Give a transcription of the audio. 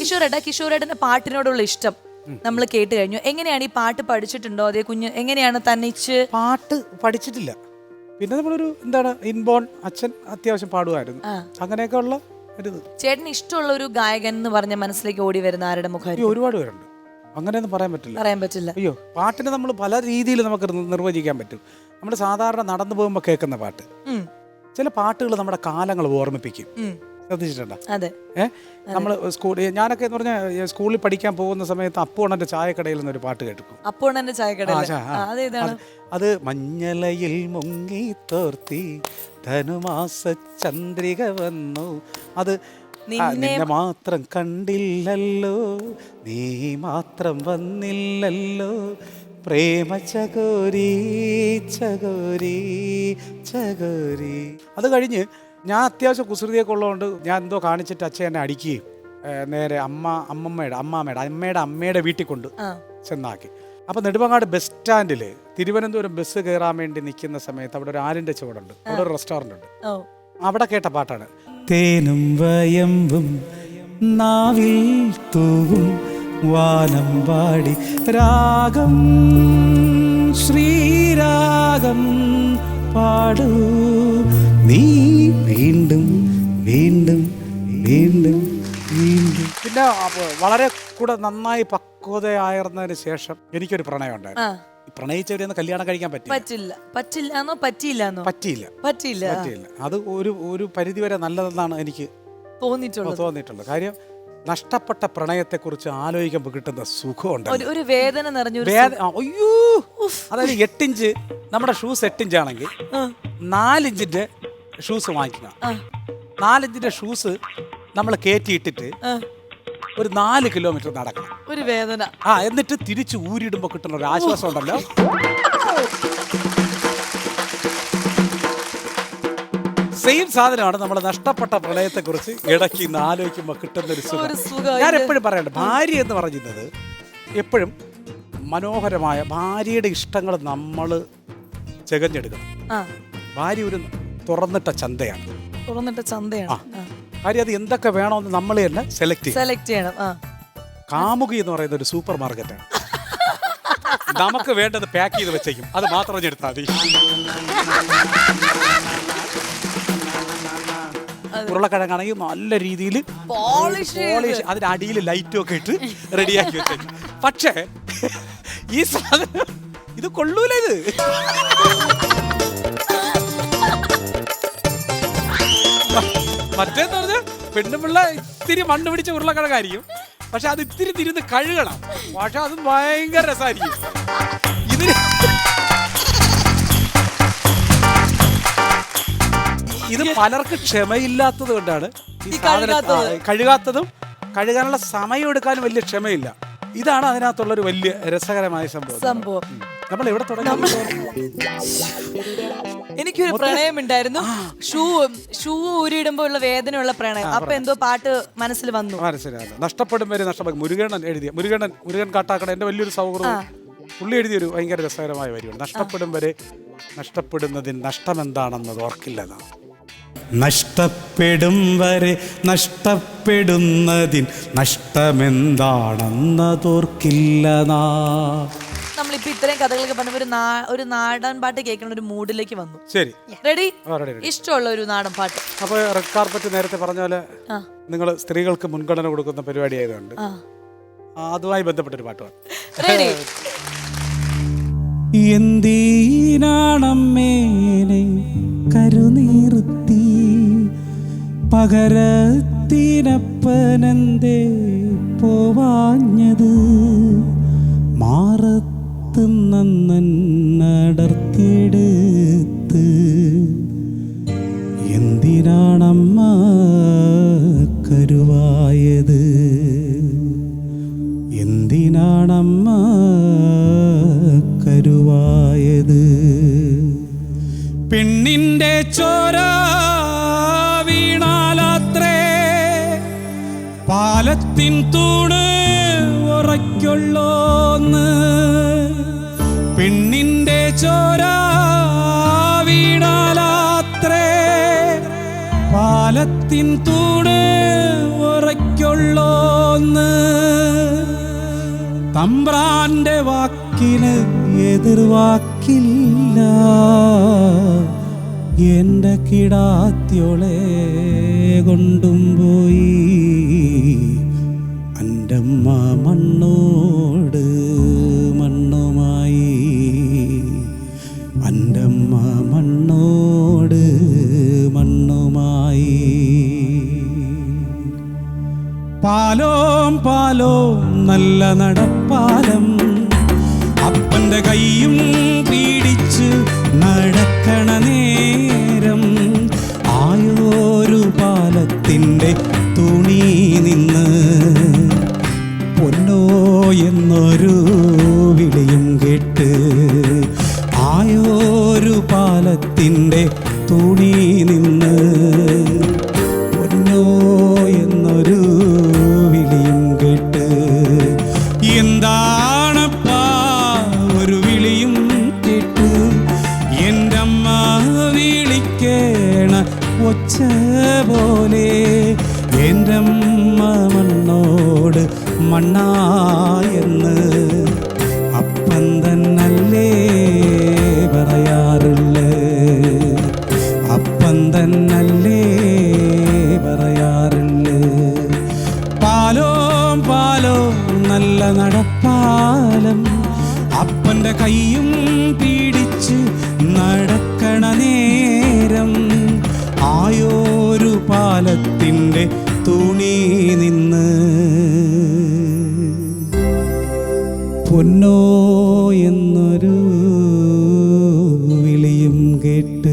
കിഷോറേട്ടാ കിഷോറേട്ടന്റെ പാട്ടിനോടുള്ള ഇഷ്ടം നമ്മൾ കേട്ട് കഴിഞ്ഞു. എങ്ങനെയാണ് ഈ പാട്ട് പഠിച്ചിട്ടുണ്ടോ? അതേ കുഞ്ഞ് എങ്ങനെയാണ് തന്നിച്ച് പാട്ട് പഠിച്ചിട്ടില്ല. പിന്നെ നമ്മളൊരു എന്താണ് ഇൻബോൺ അച്ഛൻ അത്യാവശ്യം പാടുമായിരുന്നു. അങ്ങനെയൊക്കെ ഉള്ള ഒരു ചേട്ടന് ഇഷ്ടമുള്ള ഒരു ഗായകൻ എന്ന് പറഞ്ഞ മനസ്സിലേക്ക് ഓടി വരുന്ന ആരുടെ മുഖം ഒരുപാട് പേരുണ്ട്. അങ്ങനെയൊന്നും പറയാൻ പറ്റില്ല. പറയാൻ പറ്റില്ല. അയ്യോ പാട്ടിനെ നമ്മൾ പല രീതിയിൽ നമുക്ക് നിർവചിക്കാൻ പറ്റും. നമ്മുടെ സാധാരണ നടന്നു പോകുമ്പോൾ കേൾക്കുന്ന പാട്ട്. ചില പാട്ടുകൾ നമ്മുടെ കാലങ്ങൾ ഓർമ്മിപ്പിക്കും. ശ്രദ്ധിച്ചിട്ടുണ്ടോ? അതെ. നമ്മൾ സ്കൂളിൽ ഞാനൊക്കെ എന്ന് പറഞ്ഞാൽ സ്കൂളിൽ പഠിക്കാൻ പോകുന്ന സമയത്ത് അപ്പൂണന്റെ ചായക്കടയിൽ നിന്നൊരു പാട്ട് കേൾക്കും അപ്പൂണന്റെ ചായക്കടയിൽ അത് മഞ്ഞലയിൽ മുങ്ങി തോർത്തി ധനുമാസ ചന്ദ്രിക വന്നു. അത് നിന്നെ മാത്രം കണ്ടില്ലല്ലോ നീ മാത്രം വന്നില്ലല്ലോ. പ്രേമ ചകോരി ചകോരി ചകോരി. അത് കഴിഞ്ഞ് ഞാൻ അത്യാവശ്യം കുസൃതിയൊക്കെ ഉള്ളതുകൊണ്ട് ഞാൻ എന്തോ കാണിച്ചിട്ട് അച്ഛൻ എന്നെ അടിക്കുകയും നേരെ അമ്മ അമ്മമ്മയുടെ അമ്മാമ്മയുടെ അമ്മയുടെ അമ്മയുടെ വീട്ടിൽ കൊണ്ട് ചെന്നാക്കി. അപ്പോൾ നെടുമങ്ങാട് ബസ് സ്റ്റാൻഡിൽ തിരുവനന്തപുരം ബസ് കയറാൻ വേണ്ടി നിൽക്കുന്ന സമയത്ത് അവിടെ ഒരു ആലിന്റെ ചുവടുണ്ട്. അവിടെ ഒരു റെസ്റ്റോറന്റ് ഉണ്ട്. ഓ. അവിടെ കേട്ട പാട്ടാണ്. തേനും വയമ്പും നാവിൽ തൂവും വാനം പാടി രാഗം ശ്രീരാഗം പാടൂ. നീ വീണ്ടും വീണ്ടും വീണ്ടും വീണ്ടും. പിന്നെ അപ്പൊ വളരെ കൂടെ നന്നായി പക്വതയായിരുന്നതിന് ശേഷം എനിക്കൊരു പ്രണയം ഉണ്ടായിരുന്നു. ഈ പ്രണയിച്ചവരെയൊന്നും കല്യാണം കഴിക്കാൻ പറ്റില്ല പറ്റില്ല. പറ്റില്ലാന്നോ? പറ്റിയില്ലാന്നോ? പറ്റിയില്ല. പറ്റിയില്ല. പറ്റിയില്ല. അത് ഒരു ഒരു പരിധിവരെ നല്ലതെന്നാണ് എനിക്ക് തോന്നിയിട്ടുള്ളത്. തോന്നിയിട്ടുള്ളത്. കാര്യം നഷ്ടപ്പെട്ട പ്രണയത്തെക്കുറിച്ച് ആലോചിക്കുമ്പോൾ കിട്ടുന്ന സുഖമുണ്ട് ഒരു ഒരു വേദന നിറഞ്ഞൊരു വേദ ആ, അയ്യോ! അതായത് എട്ടിഞ്ച് നമ്മുടെ ഷൂസ് എട്ടിഞ്ച് ആണെങ്കിൽ നാലിഞ്ചിന്റെ ഷൂസ് വാങ്ങിക്കുക നാലഞ്ചിന്റെ ഷൂസ് നമ്മൾ കയറ്റിയിട്ടിട്ട് ഇട്ടിട്ട് ഒരു നാല് കിലോമീറ്റർ നടക്കണം. ഒരു വേദന. ആ എന്നിട്ട് തിരിച്ച് ഊരിടുമ്പോൾ കിട്ടുന്ന ഒരു ആശ്വാസം ഉണ്ടല്ലോ. സെയിം സാധനമാണ് നമ്മൾ നഷ്ടപ്പെട്ട പ്രളയത്തെ കുറിച്ച് ഇടയ്ക്ക് ഇന്ന് ആലോചിക്കുമ്പോൾ കിട്ടുന്ന ഒരു സുഖം. ഞാൻ എപ്പോഴും പറയണ്ട ഭാര്യ എന്ന് പറയുന്നത് എപ്പോഴും മനോഹരമായ ഭാര്യയുടെ ഇഷ്ടങ്ങൾ നമ്മൾ ചെകഞ്ഞെടുക്കണം. ഭാര്യ ഒരു തുറന്നിട്ട ചന്തയാണ്. തുറന്നിട്ട ചന്തയാണ്. കാര്യം അത് എന്തൊക്കെ വേണമെന്ന് നമ്മൾ തന്നെ സെലക്ട് ചെയ്യും സെലക്ട് ചെയ്യണം. ആ. കാമുകി എന്ന് പറയുന്ന ഒരു സൂപ്പർ മാർക്കറ്റാണ് നമുക്ക് വേണ്ടത് പാക്ക് ചെയ്ത് വെച്ചേക്കും. അത് മാത്രം എടുത്താൽ മതി. ഉരുളക്കിഴങ്ങാണെങ്കിൽ നല്ല രീതിയിൽ Polish ചെയ്ത്. അതിന്റെ അടിയിൽ ലൈറ്റും ഒക്കെ ഇട്ട് റെഡിയാക്കി വെച്ചേക്കും. പക്ഷേ ഈ സാധനം ഇത് കൊള്ളൂല ഇത്. മറ്റേന്ന് പറഞ്ഞാൽ പെണ്ണുപിള്ള ഇത്തിരി മണ്ണ് പിടിച്ച ഉരുളക്കിഴങ്ങായിരിക്കും. പക്ഷെ അത് ഇത്തിരി തിരുന്ന് കഴുകണം. പക്ഷെ അത് ഭയങ്കര രസമായിരിക്കും ഇതിന് ഇത് പലർക്ക് ക്ഷമയില്ലാത്തത് കൊണ്ടാണ് ഈ സാധനം കഴുകാത്തതും കഴുകാനുള്ള സമയം എടുക്കാനും വലിയ ക്ഷമയില്ല. ഇതാണ് അതിനകത്തുള്ള ഒരു വലിയ രസകരമായ സംഭവം. സംഭവം. നമ്മൾ എവിടെ തുടങ്ങി? എനിക്കൊരു പ്രണയം ഉണ്ടായിരുന്നു ഷൂ ഷൂ ഊരിയിടുമ്പോ ഉള്ള വേദനയുള്ള പ്രണയം. അപ്പൊ എന്തോ പാട്ട് മനസ്സിൽ വന്നു. മനസ്സിലായി നഷ്ടപ്പെടും വരെ നഷ്ടപ്പെടും. മുരുകണ്ണൻ എഴുതിയ മുരുകണ്ണൻ മുരുകൻ കാട്ടാക്കട എന്റെ വലിയൊരു സൗഹൃദം. പുള്ളി എഴുതിയൊരു ഭയങ്കര രസകരമായ വരിയാണ്. നഷ്ടപ്പെടും വരെ നഷ്ടപ്പെടുന്നതിന് നഷ്ടമെന്താണെന്നത് ഓർക്കില്ലെന്നാണ് നഷ്ടപ്പെടും വരെ നഷ്ടപ്പെടുന്നതിൻ നഷ്ടമെന്താണെന്നതോർക്കില്ലനാ നമ്മളിപ്പോ ഇത്രയും കഥകളൊക്കെ പറഞ്ഞ ഒരു നാ- ഒരു നാടൻ പാട്ട് കേൾക്കുന്ന ഒരു മൂഡിലേക്ക് വന്നു. ശരി. റെഡി ആ, ready, ready. ഇഷ്ടമുള്ള ഒരു നാടൻ പാട്ട്. അപ്പോൾ റെഡ് കാർപ്പറ്റ് നേരത്തെ പറഞ്ഞ പോലെ ആ. നിങ്ങൾ സ്ത്രീകൾക്ക് മുൻഗണന കൊടുക്കുന്ന പരിപാടി ആയതുകൊണ്ട് ആ. ആ, അതുമായി ബന്ധപ്പെട്ടൊരു പാട്ടാണ് റെഡി എന്തിനാണമ്മേനെ കരുനീർത്തി പകരത്തിനപ്പനെന്തേ പോവാഞ്ഞത് മാറത്ത് നന്നടർത്തിയെടുത്ത് എന്തിനാണമ്മ കരുവായത്? എന്തിനാണമ്മ കരുവായത്? പെണ്ണിന്റെ ചോര പാലത്തിൻ തൂണ് ഉറയ്ക്കുള്ളോന്ന്. പെണ്ണിന്റെ ചോര വീണാലാത്രേ. പാലത്തിൻ തൂണ് ഉറയ്ക്കുള്ളോന്ന്. തമ്പ്രാന്റെ വാക്കിന് എതിർവാക്കില്ല. എന്റെ കിടാത്യോളെ കൊണ്ടും പോയി. അന്റമ്മ മണ്ണോട് മണ്ണുമായി. അന്റമ്മ മണ്ണോട് മണ്ണുമായി. പാലോം പാലോം നല്ല നടപ്പാലം. പൊന്നോ എന്നൊരു വിളിയും കേട്ട് ആയോരു പാലത്തിന്റെ തുണി നിന്ന് മണ്ണായെന്ന് അപ്പൻ തന്നല്ലേ പറയാറില്ല അപ്പൻ തന്നല്ലേ പറയാറില്ല പാലോം പാലോ നല്ല നടപ്പാലം അപ്പന്റെ കൈയും പീഡിച്ച് നടക്കണ மீட்டு